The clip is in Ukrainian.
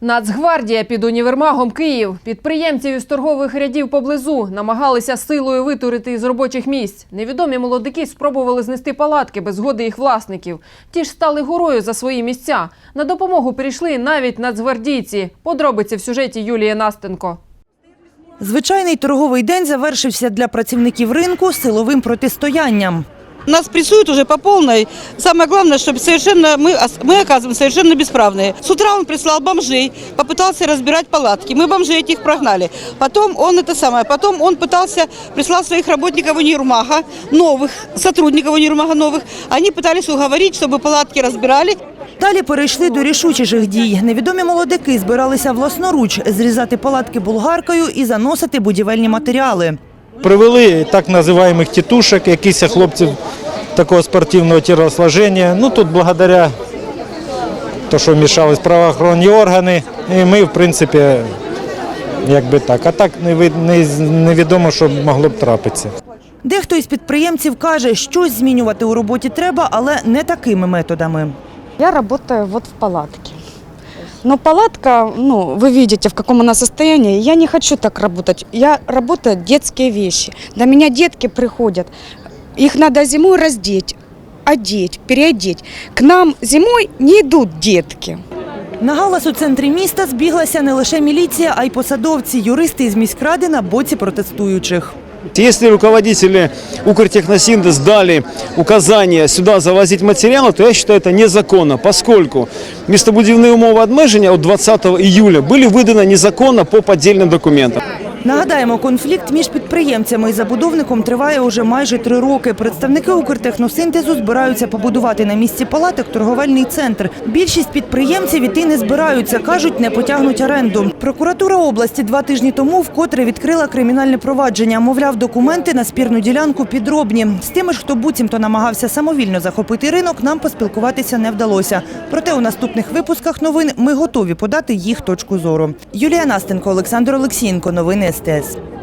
Нацгвардія під універмагом Київ. Підприємців із торгових рядів поблизу намагалися силою витурити із робочих місць. Невідомі молодики спробували знести палатки без згоди їх власників. Ті ж стали горою за свої місця. На допомогу прийшли навіть нацгвардійці. Подробиці в сюжеті Юлії Настенко. Звичайний торговий день завершився для працівників ринку силовим протистоянням. Нас прессуют уже по полной. Самое главное, чтобы совершенно мы, ос- мы оказываемся совершенно бесправные. С утра он прислал бомжей, попытался разбирать палатки. Мы бомжей этих прогнали. Потом он это самое, потом он пытался, прислал своих работников универмага, новых, сотрудников универмага новых. Они пытались уговорить, чтобы палатки разбирали. Далі перейшли до рішучіших дій. Невідомі молодики збиралися власноруч зрізати палатки булгаркою і заносити будівельні матеріали. Привели так називаємих тітушек, якихось хлопців такого спортивного тілосложення. Ну тут благодаря то, що вмішались правоохоронні органи, і ми, в принципі, якби так. А так невідомо, що могло б трапитися. Дехто із підприємців каже, щось змінювати у роботі треба, але не такими методами. Я работаю вот в палатке. Но палатка, ну, вы видите, в каком она состоянии. Я не хочу так работать. Я работаю детские вещи. До меня детки приходят. Их надо зимой раздеть, одеть, переодеть. К нам зимой не идут детки. На галас у центрі міста збіглася не лише міліція, а й посадовці, юристи із міськради на боці протестуючих. Если руководители Укртехносинтез дали указание сюда завозить материалы, то я считаю это незаконно, поскольку местобудівні умови обмеження от 20 июля были выданы незаконно по поддельным документам. Нагадаємо, конфлікт між підприємцями і забудовником триває уже майже три роки. Представники Укртехносинтезу збираються побудувати на місці палаток торговельний центр. Більшість підприємців іти не збираються, кажуть, не потягнуть оренду. Прокуратура області два тижні тому вкотре відкрила кримінальне провадження. Мовляв, документи на спірну ділянку підробні. З тими ж, хто буцімто намагався самовільно захопити ринок, нам поспілкуватися не вдалося. Проте у наступних випусках новин ми готові подати їх точку зору. Юлія Настенко, Олександр Олексієнко. Новини justice.